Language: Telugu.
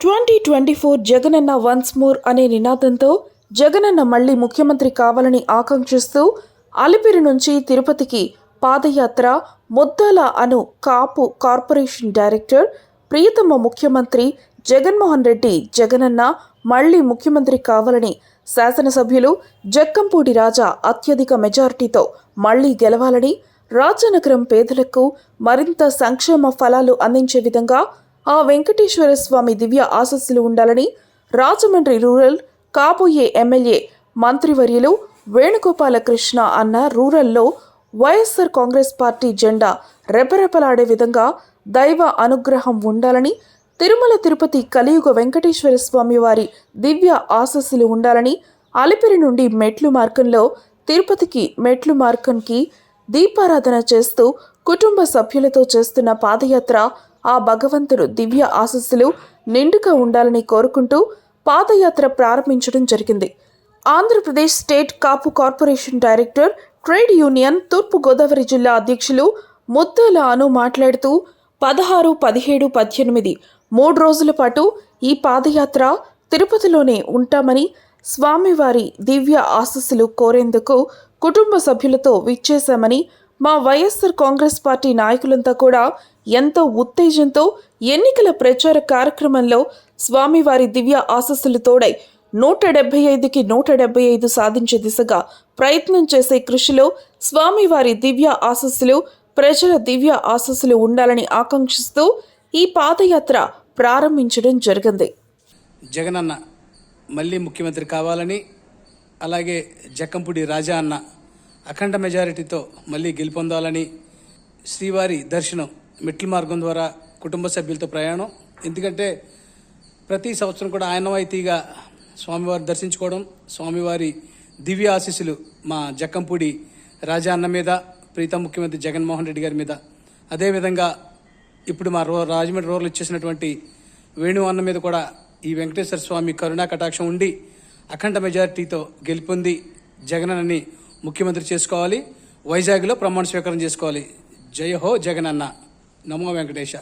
Twenty twenty four Jagananna once more అనే నినాదంతో జగనన్న మళ్ళీ ముఖ్యమంత్రి కావాలని ఆకాంక్షిస్తూ అలిపిరి నుంచి తిరుపతికి పాదయాత్ర ముద్దాల అను కాపు కార్పొరేషన్ డైరెక్టర్ ప్రియతమ ముఖ్యమంత్రి జగన్మోహన్ రెడ్డి జగనన్న మళ్ళీ ముఖ్యమంత్రి కావాలని శాసనసభ్యులు జక్కంపూడి రాజా అత్యధిక మెజారిటీతో మళ్ళీ గెలవాలని రాజనగరం పేదలకు మరింత సంక్షేమ ఫలాలు అందించే విధంగా ఆ వెంకటేశ్వర స్వామి దివ్య ఆశస్సులు ఉండాలని రాజమండ్రి రూరల్ కాబోయే ఎమ్మెల్యే మంత్రివర్యులు వేణుగోపాలకృష్ణ అన్న రూరల్లో వైఎస్ఆర్ కాంగ్రెస్ పార్టీ జెండా రెపరెపలాడే విధంగా దైవ అనుగ్రహం ఉండాలని తిరుమల తిరుపతి కలియుగ వెంకటేశ్వర స్వామి వారి దివ్య ఆశస్సులు ఉండాలని అలిపిరి నుండి మెట్లు మార్గంలో తిరుపతికి మెట్లు మార్గంకి దీపారాధన చేస్తూ కుటుంబ సభ్యులతో చేస్తున్న పాదయాత్ర ఆ భగవంతుడు దివ్య ఆశస్సులు నిండుగా ఉండాలని కోరుకుంటూ పాదయాత్ర ప్రారంభించడం జరిగింది. Andhra Pradesh state Kapu corporation director trade union తూర్పు గోదావరి జిల్లా అధ్యక్షులు ముద్దల అను మాట్లాడుతూ పదహారు పదిహేడు పద్దెనిమిది మూడు రోజుల పాటు ఈ పాదయాత్ర తిరుపతిలోనే ఉంటామని స్వామివారి దివ్య ఆశస్సులు కోరేందుకు కుటుంబ సభ్యులతో విచ్చేశామని మా వైఎస్ఆర్ కాంగ్రెస్ పార్టీ నాయకులంతా కూడా ఎంతో ఉత్తేజంతో ఎన్నికల ప్రచార కార్యక్రమంలో స్వామివారి దివ్య ఆశస్సులు తోడై నూట డెబ్బై ఐదుకి నూట డెబ్బై ఐదు సాధించే దిశగా ప్రయత్నం చేసే కృషిలో స్వామివారి దివ్య ఆశస్సులు ప్రజల దివ్య ఆశస్సులు ఉండాలని ఆకాంక్షిస్తూ ఈ పాదయాత్ర ప్రారంభించడం జరిగింది. జగనన్న మళ్ళీ ముఖ్యమంత్రి కావాలని అలాగే జక్కంపూడి రాజా అన్న అఖండ మెజారిటీతో మళ్ళీ గెలుపొందాలని శ్రీవారి దర్శనం మెట్ల మార్గం ద్వారా కుటుంబ సభ్యులతో ప్రయాణం. ఎందుకంటే ప్రతి సంవత్సరం కూడా ఆయనవాయితీగా స్వామివారి దర్శించుకోవడం స్వామివారి దివ్య ఆశీస్సులు మా జక్కంపూడి రాజా అన్న మీద ప్రీతం ముఖ్యమంత్రి జగన్మోహన్ రెడ్డి గారి మీద. అదేవిధంగా ఇప్పుడు మా రో రాజమండ్రి రోడ్లు ఇచ్చేసినటువంటి వేణు అన్న మీద కూడా ఈ వెంకటేశ్వర స్వామి కరుణా కటాక్షం ఉండి అఖండ మెజారిటీతో గెలుపొంది జగనని ముఖ్యమంత్రి చేసుకోవాలి. వైజాగ్లో ప్రమాణ స్వీకారం చేసుకోవాలి. జయ హో జగనన్న. నమో వెంకటేశ.